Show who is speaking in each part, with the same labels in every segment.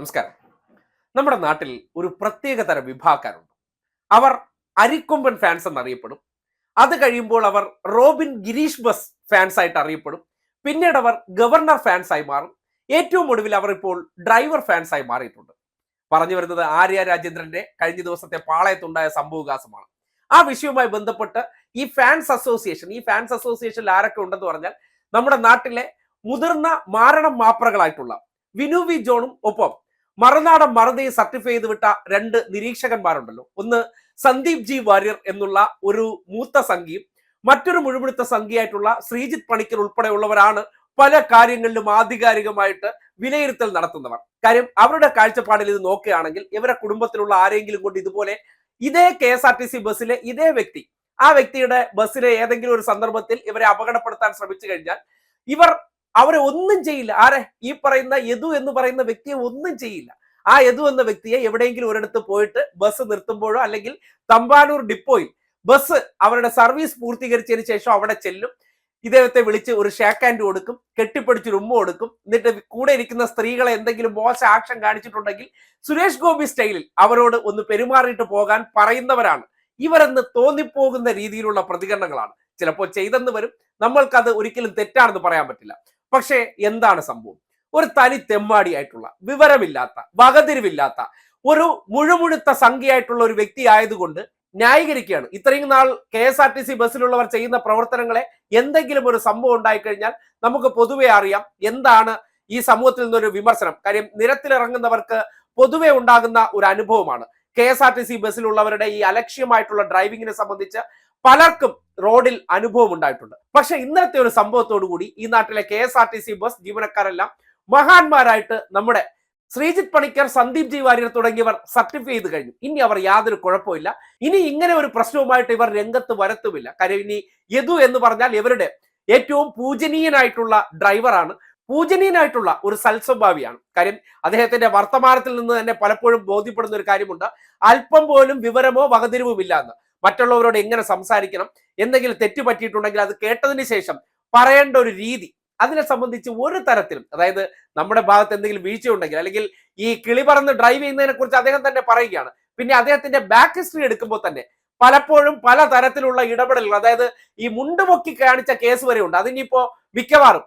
Speaker 1: നമസ്കാരം. നമ്മുടെ നാട്ടിൽ ഒരു പ്രത്യേക തരം വിഭാഗക്കാരുണ്ട്. അവർ അരിക്കൊമ്പൻ ഫാൻസ് എന്നറിയപ്പെടും. അത് കഴിയുമ്പോൾ അവർ റോബിൻ ഗിരീഷ് ബസ് ഫാൻസ് ആയിട്ട് അറിയപ്പെടും. പിന്നീട് അവർ ഗവർണർ ഫാൻസ് ആയി മാറും. ഏറ്റവും ഒടുവിൽ അവർ ഇപ്പോൾ ഡ്രൈവർ ഫാൻസ് ആയി മാറിയിട്ടുണ്ട്. പറഞ്ഞു വരുന്നത് ആര്യ രാജേന്ദ്രന്റെ കഴിഞ്ഞ ദിവസത്തെ പാളയത്തുണ്ടായ സംഭവവികാസമാണ്. ആ വിഷയവുമായി ബന്ധപ്പെട്ട് ഈ ഫാൻസ് അസോസിയേഷൻ ഈ ഫാൻസ് അസോസിയേഷനിൽ ആരൊക്കെ ഉണ്ടെന്ന് പറഞ്ഞാൽ നമ്മുടെ നാട്ടിലെ മുതിർന്ന മാരണം മാപ്രകളായിട്ടുള്ള വിനു വി ജോണും ഒപ്പം മറുനാടൻ മറുതയെ സർട്ടിഫൈ ചെയ്ത് വിട്ട രണ്ട് നിരീക്ഷകന്മാരുണ്ടല്ലോ. ഒന്ന് സന്ദീപ് ജി വാര്യർ എന്നുള്ള ഒരു മൂത്ത സംഖ്യയും മറ്റൊരു മുഴുവടുത്ത സംഖ്യയായിട്ടുള്ള ശ്രീജിത് പണിക്കർ ഉൾപ്പെടെയുള്ളവരാണ് പല കാര്യങ്ങളിലും ആധികാരികമായിട്ട് വിലയിരുത്തൽ നടത്തുന്നവർ. കാര്യം അവരുടെ കാഴ്ചപ്പാടിൽ ഇത് നോക്കുകയാണെങ്കിൽ ഇവരെ കുടുംബത്തിലുള്ള ആരെങ്കിലും കൊണ്ട് ഇതുപോലെ ഇതേ K S R T C ബസ്സിലെ ഇതേ വ്യക്തി ആ വ്യക്തിയുടെ ബസ്സിലെ ഏതെങ്കിലും ഒരു സന്ദർഭത്തിൽ ഇവരെ അപകടപ്പെടുത്താൻ ശ്രമിച്ചു കഴിഞ്ഞാൽ ഇവർ അവരെ ഒന്നും ചെയ്യില്ല. ആരെ? ഈ പറയുന്ന യദു എന്ന് പറയുന്ന വ്യക്തിയെ ഒന്നും ചെയ്യില്ല. ആ യദു എന്ന വ്യക്തിയെ എവിടെയെങ്കിലും ഒരിടത്ത് പോയിട്ട് ബസ് നിർത്തുമ്പോഴോ അല്ലെങ്കിൽ തമ്പാനൂർ ഡിപ്പോയിൽ ബസ് അവരുടെ സർവീസ് പൂർത്തീകരിച്ചതിന് ശേഷം അവിടെ ചെല്ലും. ഇദ്ദേഹത്തെ വിളിച്ച് ഒരു ഷേക്ക് ഹാൻഡ് കൊടുക്കും. കെട്ടിപ്പിടിച്ചൊരു ഉമ്മ കൊടുക്കും. എന്നിട്ട് കൂടെ ഇരിക്കുന്ന സ്ത്രീകളെ എന്തെങ്കിലും മോശം ആക്ഷൻ കാണിച്ചിട്ടുണ്ടെങ്കിൽ സുരേഷ് ഗോപി സ്റ്റൈലിൽ അവരോട് ഒന്ന് പെരുമാറിയിട്ട് പോകാൻ പറയുന്നവരാണ്. ഇവരെന്ന് തോന്നിപ്പോകുന്ന രീതിയിലുള്ള പ്രതികരണങ്ങളാണ്. ചിലപ്പോൾ ചെയ്തെന്ന് വരും. നമ്മൾക്കത് ഒരിക്കലും തെറ്റാണെന്ന് പറയാൻ പറ്റില്ല. പക്ഷേ എന്താണ് സംഭവം? ഒരു തനി തെമ്മാടിയായിട്ടുള്ള വിവരമില്ലാത്ത വകതിരിവില്ലാത്ത ഒരു മുഴുമുഴുത്ത സംഖ്യയായിട്ടുള്ള ഒരു വ്യക്തി ആയതുകൊണ്ട് ന്യായീകരിക്കുകയാണ്. ഇത്രയും നാൾ K S R T C ബസ്സിലുള്ളവർ ചെയ്യുന്ന പ്രവർത്തനങ്ങളെ എന്തെങ്കിലും ഒരു സംഭവം ഉണ്ടായിക്കഴിഞ്ഞാൽ നമുക്ക് പൊതുവെ അറിയാം എന്താണ് ഈ സമൂഹത്തിൽ നിന്നൊരു വിമർശനം. കാര്യം നിരത്തിലിറങ്ങുന്നവർക്ക് പൊതുവെ ഉണ്ടാകുന്ന ഒരു അനുഭവമാണ്. K S R T C ബസ്സിലുള്ളവരുടെ ഈ അലക്ഷ്യമായിട്ടുള്ള ഡ്രൈവിങ്ങിനെ സംബന്ധിച്ച് പലർക്കും റോഡിൽ അനുഭവം ഉണ്ടായിട്ടുണ്ട്. പക്ഷെ ഇന്നത്തെ ഒരു സംഭവത്തോടു കൂടി ഈ നാട്ടിലെ K S R T C bus ജീവനക്കാരെല്ലാം മഹാന്മാരായിട്ട് നമ്മുടെ ശ്രീജിത് പണിക്കർ സന്ദീപ് ജി വാര്യർ തുടങ്ങിയവർ സർട്ടിഫൈ ചെയ്ത് കഴിഞ്ഞു. ഇനി അവർ യാതൊരു കുഴപ്പമില്ല ഇനി ഇങ്ങനെ ഒരു പ്രശ്നവുമായിട്ട് ഇവർ രംഗത്ത് വരത്തുമില്ല. കാര്യം ഇനി യദു എന്ന് പറഞ്ഞാൽ ഇവരുടെ ഏറ്റവും പൂജനീയനായിട്ടുള്ള ഡ്രൈവറാണ്. പൂജനീയനായിട്ടുള്ള ഒരു സൽസ്വഭാവിയാണ്. കാര്യം അദ്ദേഹത്തിന്റെ വർത്തമാനത്തിൽ നിന്ന് തന്നെ പലപ്പോഴും ബോധ്യപ്പെടുന്ന ഒരു കാര്യമുണ്ട്. അല്പം പോലും വിവരമോ വകതിരിവുമില്ല എന്ന്. മറ്റുള്ളവരോട് എങ്ങനെ സംസാരിക്കണം എന്തെങ്കിലും തെറ്റ് പറ്റിയിട്ടുണ്ടെങ്കിൽ അത് കേട്ടതിന് ശേഷം പറയേണ്ട ഒരു രീതി അതിനെ സംബന്ധിച്ച് ഒരു തരത്തിലും അതായത് നമ്മുടെ ഭാഗത്ത് എന്തെങ്കിലും വീഴ്ച ഉണ്ടെങ്കിൽ അല്ലെങ്കിൽ ഈ കിളി പറന്ന് ഡ്രൈവ് ചെയ്യുന്നതിനെ കുറിച്ച് അദ്ദേഹം തന്നെ പറയുകയാണ്. പിന്നെ അദ്ദേഹത്തിന്റെ ബാക്ക് ഹിസ്റ്ററി എടുക്കുമ്പോൾ തന്നെ പലപ്പോഴും പല തരത്തിലുള്ള ഇടപെടലുകൾ അതായത് ഈ മുണ്ടുപൊക്കി കാണിച്ച കേസ് വരെ ഉണ്ട്. അതിനിപ്പോ മിക്കവാറും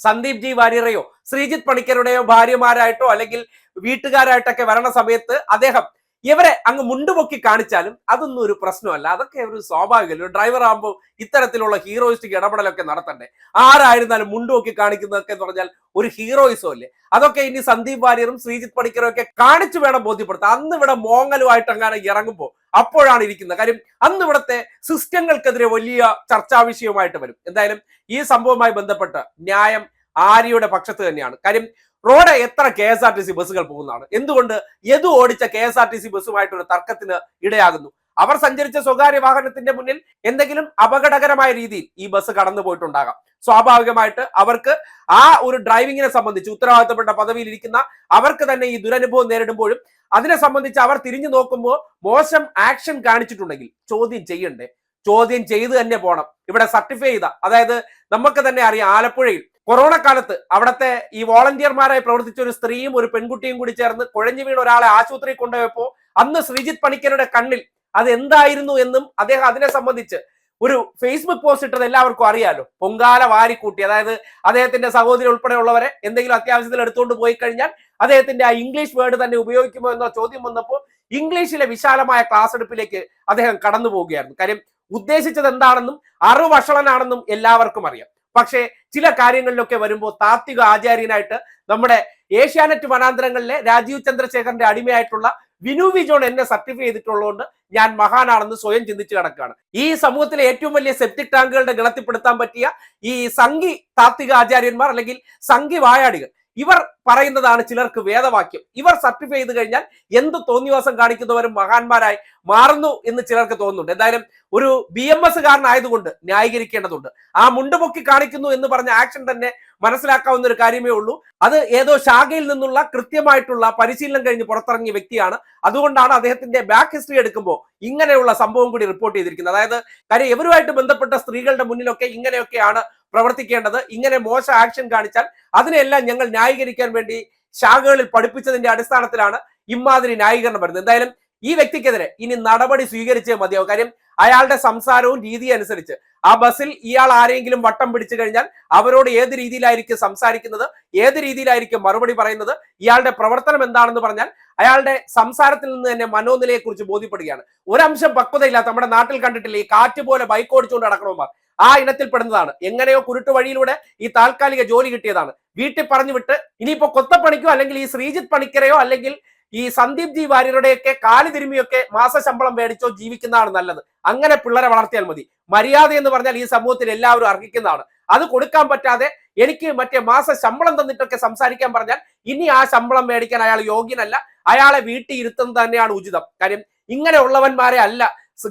Speaker 1: സന്ദീപ് ജി വാര്യറെയോ ശ്രീജിത്ത് പണിക്കരുടെയോ ഭാര്യമാരായിട്ടോ അല്ലെങ്കിൽ വീട്ടുകാരായിട്ടൊക്കെ വരണ സമയത്ത് അദ്ദേഹം ഇവരെ അങ്ങ് മുണ്ടുപൊക്കി കാണിച്ചാലും അതൊന്നും ഒരു പ്രശ്നമല്ല. അതൊക്കെ ഒരു സ്വാഭാവികമല്ല? ഒരു ഡ്രൈവർ ആകുമ്പോൾ ഇത്തരത്തിലുള്ള ഹീറോയിസ്റ്റിക് ഇടപെടലൊക്കെ നടത്തണ്ടേ? ആരായിരുന്നാലും മുണ്ടുപൊക്കി കാണിക്കുന്നതൊക്കെ എന്ന് പറഞ്ഞാൽ ഒരു ഹീറോയിസോ അല്ലേ? അതൊക്കെ ഇനി സന്ദീപ് വാര്യറും ശ്രീജിത് പണിക്കരും ഒക്കെ കാണിച്ചു വേണം ബോധ്യപ്പെടുത്താൻ. അന്ന് ഇവിടെ മോങ്ങലുമായിട്ട് അങ്ങനെ ഇറങ്ങുമ്പോൾ അപ്പോഴാണ് ഇരിക്കുന്നത്. കാര്യം അന്ന് ഇവിടുത്തെ സിസ്റ്റങ്ങൾക്കെതിരെ വലിയ ചർച്ചാ വിഷയമായിട്ട് വരും. എന്തായാലും ഈ സംഭവവുമായി ബന്ധപ്പെട്ട് ന്യായം ആര്യയുടെ പക്ഷത്ത് തന്നെയാണ്. കാര്യം റോഡ് എത്ര K S R T C ബസ്സുകൾ പോകുന്നതാണ്. എന്തുകൊണ്ട്? യദു ഓടിച്ച K S R T C ബസ്സുമായിട്ടൊരു തർക്കത്തിന് ഇടയാകുന്നു. അവർ സഞ്ചരിച്ച സ്വകാര്യ വാഹനത്തിന്റെ മുന്നിൽ എന്തെങ്കിലും അപകടകരമായ രീതിയിൽ ഈ ബസ് കടന്നു പോയിട്ടുണ്ടാകാം. സ്വാഭാവികമായിട്ട് അവർക്ക് ആ ഒരു ഡ്രൈവിങ്ങിനെ സംബന്ധിച്ച് ഉത്തരവാദിത്തപ്പെട്ട പദവിയിൽ ഇരിക്കുന്ന അവർക്ക് തന്നെ ഈ ദുരനുഭവം നേരിടുമ്പോഴും അതിനെ സംബന്ധിച്ച് അവർ തിരിഞ്ഞു നോക്കുമ്പോൾ മോശം ആക്ഷൻ കാണിച്ചിട്ടുണ്ടെങ്കിൽ ചോദ്യം ചെയ്യണ്ടേ? ചോദ്യം ചെയ്ത് തന്നെ പോണം. ഇവിടെ സർട്ടിഫൈ ചെയ്ത. അതായത് നമുക്ക് തന്നെ അറിയാം ആലപ്പുഴയിൽ കൊറോണ കാലത്ത് അവിടുത്തെ ഈ വോളണ്ടിയർമാരായി പ്രവർത്തിച്ച ഒരു സ്ത്രീയും ഒരു പെൺകുട്ടിയും കൂടി ചേർന്ന് കുഴഞ്ഞു വീണ ഒരാളെ ആശുപത്രി കൊണ്ടുപോയപ്പോ അന്ന് ശ്രീജിത്ത് പണിക്കരുടെ കണ്ണിൽ അത് എന്തായിരുന്നു എന്നും അദ്ദേഹം അതിനെ സംബന്ധിച്ച് ഒരു ഫേസ്ബുക്ക് പോസ്റ്റ് ഇട്ടത് എല്ലാവർക്കും അറിയാലോ. പൊങ്കാല വാരിക്കൂട്ടി. അതായത് അദ്ദേഹത്തിന്റെ സഹോദരി ഉൾപ്പെടെയുള്ളവരെ എന്തെങ്കിലും അത്യാവശ്യത്തിൽ എടുത്തുകൊണ്ട് പോയി കഴിഞ്ഞാൽ അദ്ദേഹത്തിന്റെ ആ ഇംഗ്ലീഷ് വേർഡ് തന്നെ ഉപയോഗിക്കുമോ എന്ന ചോദ്യം വന്നപ്പോൾ ഇംഗ്ലീഷിലെ വിശാലമായ ക്ലാസ് എടുപ്പിലേക്ക് അദ്ദേഹം കടന്നു പോവുകയായിരുന്നു കാര്യം ഉദ്ദേശിച്ചത് എന്താണെന്നും അറിവ് വഷളനാണെന്നും എല്ലാവർക്കും അറിയാം. പക്ഷേ ചില കാര്യങ്ങളിലൊക്കെ വരുമ്പോൾ താത്വിക ആചാര്യനായിട്ട് നമ്മുടെ ഏഷ്യാനെറ്റ് വനാന്തരങ്ങളിലെ രാജീവ് ചന്ദ്രശേഖരന്റെ അടിമയായിട്ടുള്ള വിനു ജോൺ എന്നെ സർട്ടിഫൈ ചെയ്തിട്ടുള്ളതുകൊണ്ട് ഞാൻ മഹാനാണെന്ന് സ്വയം ചിന്തിച്ചു കിടക്കുകയാണ്. ഈ സമൂഹത്തിലെ ഏറ്റവും വലിയ സെപ്റ്റിക് ടാങ്കുകളുടെ ഗണത്തിൽപ്പെടുത്താൻ പറ്റിയ ഈ സംഘി താത്വിക ആചാര്യന്മാർ അല്ലെങ്കിൽ സംഘി വായാടികൾ ഇവർ പറയുന്നതാണ് ചിലർക്ക് വേദവാക്യം. ഇവർ സർട്ടിഫൈ ചെയ്ത് കഴിഞ്ഞാൽ എന്ത് തോന്നിവാസം കാണിക്കുന്നവരും മഹാന്മാരായി മാറുന്നു എന്ന് ചിലർക്ക് തോന്നുന്നുണ്ട്. എന്തായാലും ഒരു ബി എം എസ് കാരനായതുകൊണ്ട് ന്യായീകരിക്കേണ്ടതുണ്ട്. ആ മുണ്ടുപൊക്കി കാണിക്കുന്നു എന്ന് പറഞ്ഞ ആക്ഷൻ തന്നെ മനസ്സിലാക്കാവുന്ന ഒരു കാര്യമേ ഉള്ളൂ. അത് ഏതോ ശാഖയിൽ നിന്നുള്ള കൃത്യമായിട്ടുള്ള പരിശീലനം കഴിഞ്ഞ് പുറത്തിറങ്ങിയ വ്യക്തിയാണ്. അതുകൊണ്ടാണ് അദ്ദേഹത്തിന്റെ ബാക്ക് ഹിസ്റ്ററി എടുക്കുമ്പോൾ ഇങ്ങനെയുള്ള സംഭവം കൂടി റിപ്പോർട്ട് ചെയ്തിരിക്കുന്നത്. അതായത് കാര്യം ഇവരുമായിട്ട് ബന്ധപ്പെട്ട സ്ത്രീകളുടെ മുന്നിലൊക്കെ ഇങ്ങനെയൊക്കെയാണ് പ്രവർത്തിക്കേണ്ടത്. ഇങ്ങനെ മോശം ആക്ഷൻ കാണിച്ചാൽ അതിനെല്ലാം ഞങ്ങൾ ന്യായീകരിക്കാൻ വേണ്ടി ശാഖകളിൽ പഠിപ്പിച്ചതിന്റെ അടിസ്ഥാനത്തിലാണ് ഇമാതിരി ന്യായീകരണം വരുന്നത്. എന്തായാലും ഈ വ്യക്തിക്കെതിരെ ഇനി നടപടി സ്വീകരിച്ചേ മതിയാവും. കാര്യം അയാളുടെ സംസാരവും രീതി അനുസരിച്ച്. ആ ബസ്സിൽ ഇയാൾ ആരെങ്കിലും വട്ടം പിടിച്ചു കഴിഞ്ഞാൽ അവരോട് ഏത് രീതിയിലായിരിക്കും സംസാരിക്കുന്നത് ഏത് രീതിയിലായിരിക്കും മറുപടി പറയുന്നത് ഇയാളുടെ പ്രവർത്തനം എന്താണെന്ന് പറഞ്ഞാൽ അയാളുടെ സംസാരത്തിൽ നിന്ന് തന്നെ മനോനിലയെ കുറിച്ച് ബോധ്യപ്പെടുകയാണ്. ഒരംശം പക്വതയില്ലാത്ത നമ്മുടെ നാട്ടിൽ കണ്ടിട്ടില്ല ഈ കാറ്റ് പോലെ ബൈക്ക് ഓടിച്ചുകൊണ്ട് നടക്കണമാർ ആ ഇനത്തിൽപ്പെടുന്നതാണ് എങ്ങനെയോ കുരുട്ട് വഴിയിലൂടെ ഈ താൽക്കാലിക ജോലി കിട്ടിയതാണ്. വീട്ടിൽ പറഞ്ഞു വിട്ട് ഇനിയിപ്പോ കൊത്തപ്പണിക്കോ അല്ലെങ്കിൽ ഈ ശ്രീജിത്ത് പണിക്കരയോ അല്ലെങ്കിൽ ഈ സന്ദീപ് ജി വാര്യരുടെയൊക്കെ കാൽ തിരുമിയൊക്കെ മാസശമ്പളം മേടിച്ചോ ജീവിക്കുന്നതാണ് നല്ലത്. അങ്ങനെ പിള്ളേരെ വളർത്തിയാൽ മതി. മര്യാദ എന്ന് പറഞ്ഞാൽ ഈ സമൂഹത്തിൽ എല്ലാവരും അർഹിക്കുന്നതാണ്. അത് കൊടുക്കാൻ പറ്റാതെ എനിക്ക് മറ്റേ മാസ ശമ്പളം തന്നിട്ടൊക്കെ സംസാരിക്കാൻ പറഞ്ഞാൽ ഇനി ആ ശമ്പളം മേടിക്കാൻ അയാൾ യോഗ്യനല്ല. അയാളെ വീട്ടിൽ ഇരുത്തുന്നത് തന്നെയാണ് ഉചിതം. കാര്യം ഇങ്ങനെ ഉള്ളവന്മാരെ അല്ല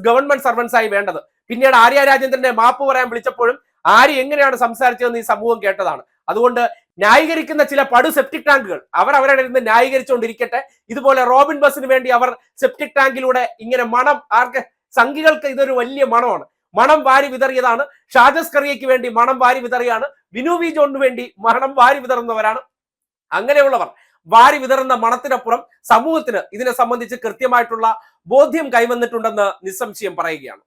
Speaker 1: ഗവൺമെന്റ് സർവൻസ് ആയി വേണ്ടത്. പിന്നീട് ആര്യ രാജേന്ദ്രന്റെ മാപ്പ് പറയാൻ വിളിച്ചപ്പോഴും ആര് എങ്ങനെയാണ് സംസാരിച്ചതെന്ന് ഈ സമൂഹം കേട്ടതാണ്. അതുകൊണ്ട് ന്യായീകരിക്കുന്ന ചില പടു സെപ്റ്റിക് ടാങ്കുകൾ അവർ അവരുടെ ഇരുന്ന് ന്യായീകരിച്ചുകൊണ്ടിരിക്കട്ടെ ഇതുപോലെ റോബിൻ ബസിന് വേണ്ടി അവർ സെപ്റ്റിക് ടാങ്കിലൂടെ ഇങ്ങനെ മണം ആർക്ക് സംഘികൾക്ക് ഇതൊരു വലിയ മണമാണ്. മണം വാരി വിതറിയതാണ്. ഷാജസ് കറിയയ്ക്ക് വേണ്ടി മണം വാരി വിതറിയാണ്. വിനു വി ജോണിന് വേണ്ടി മണം വാരി വിതറുന്നവരാണ്. അങ്ങനെയുള്ളവർ വാരി വിതറുന്ന മണത്തിനപ്പുറം സമൂഹത്തിന് ഇതിനെ സംബന്ധിച്ച് കൃത്യമായിട്ടുള്ള ബോധ്യം കൈവന്നിട്ടുണ്ടെന്ന് നിസ്സംശയം പറയുകയാണ്.